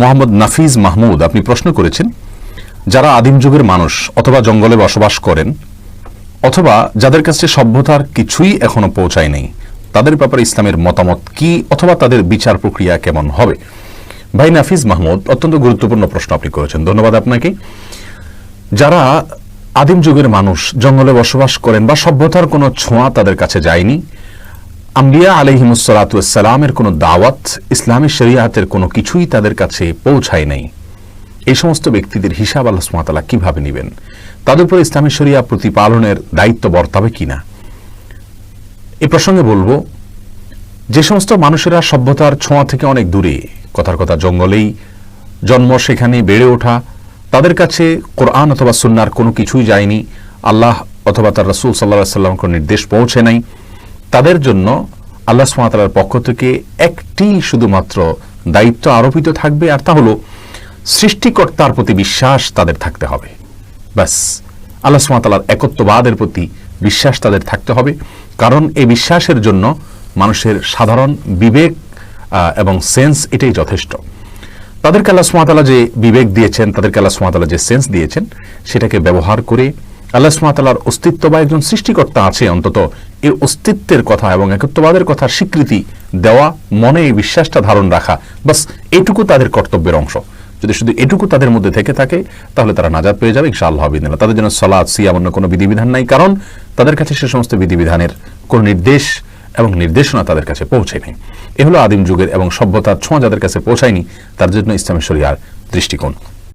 মোহাম্মদ নাফিজ মাহমুদ, আপনি প্রশ্ন করেছেন, যারা আদিম যুগের মানুষ অথবা জঙ্গলে বসবাস করেন, অথবা যাদের কাছে সভ্যতার কিছুই এখনও পৌঁছায় নেই, তাদের ব্যাপারে ইসলামের মতামত কি অথবা তাদের বিচার প্রক্রিয়া কেমন হবে? ভাই নাফিজ মাহমুদ, অত্যন্ত গুরুত্বপূর্ণ প্রশ্ন আপনি করেছেন, ধন্যবাদ আপনাকে। যারা আদিম যুগের মানুষ, জঙ্গলে বসবাস করেন বা সভ্যতার কোনো ছোঁয়া তাদের কাছে যায়নি আম্বিয়া আলহিমুসালাতামের কোনো দাওয়াত ইসলামী শরিয়াতের কোনো কিছুই তাদের কাছে পৌঁছায় নাই। এই সমস্ত ব্যক্তিদের হিসাব আল্লাহ সুমাতালা কীভাবে নেবেন? তাদের উপর ইসলামী শরিয়া প্রতিপালনের দায়িত্ব বর্তাবে কিনা? এ প্রসঙ্গে বলব, যে সমস্ত মানুষেরা সভ্যতার ছোঁয়া থেকে অনেক দূরে, কথার কথা জঙ্গলেই, জন্ম সেখানে বেড়ে ওঠা, তাদের কাছে কোরআন অথবা সুন্নার কোনো কিছুই যায়নি, আল্লাহ অথবা তার রসুল সাল্লাহ সাল্লাম কোনো নির্দেশ পৌঁছে নাই তাদের জন্য আল্লাহ সুমাতালার পক্ষ থেকে একটি শুধুমাত্র দায়িত্ব আরোপিত থাকবে, আর তা হলো সৃষ্টিকর্তার প্রতি বিশ্বাস তাদের থাকতে হবে। ব্যাস, আল্লাহ সুমাতালার একত্ববাদের প্রতি বিশ্বাস তাদের থাকতে হবে, কারণ এই বিশ্বাসের জন্য মানুষের সাধারণ বিবেক এবং সেন্স এটাই যথেষ্ট। তাদেরকে আল্লাহ সুমাতালা যে বিবেক দিয়েছেন, তাদেরকে আল্লাহ সুমাতালা যে সেন্স দিয়েছেন, সেটাকে ব্যবহার করে আল্লাহ সুমাতালার অস্তিত্ব বা একজন সৃষ্টিকর্তা আছে অন্তত এই অস্তিত্বের কথা এবং একত্ববাদের কথা স্বীকৃতি দেওয়া, মনে এই বিশ্বাসটা ধারণ রাখা। বাস, এটুকু তাদের কর্তব্যের অংশ। যদি শুধু এটুকু তাদের মধ্যে থেকে থাকে, তাহলে তারা নাজাদ পেয়ে যাবে ইনশাআল্লাহ বিদিনা তাদের জন্য সলাদ সিয়াম অন্য কোনো বিধিবিধান নাই, কারণ তাদের কাছে সে সমস্ত বিধিবিধানের কোনো নির্দেশ এবং নির্দেশনা তাদের কাছে পৌঁছেনি এ হলো আদিম যুগের এবং সভ্যতার ছোঁয়া যাদের কাছে পৌঁছায়নি তার জন্য ইসলামের শরিয়ার দৃষ্টিকোণ।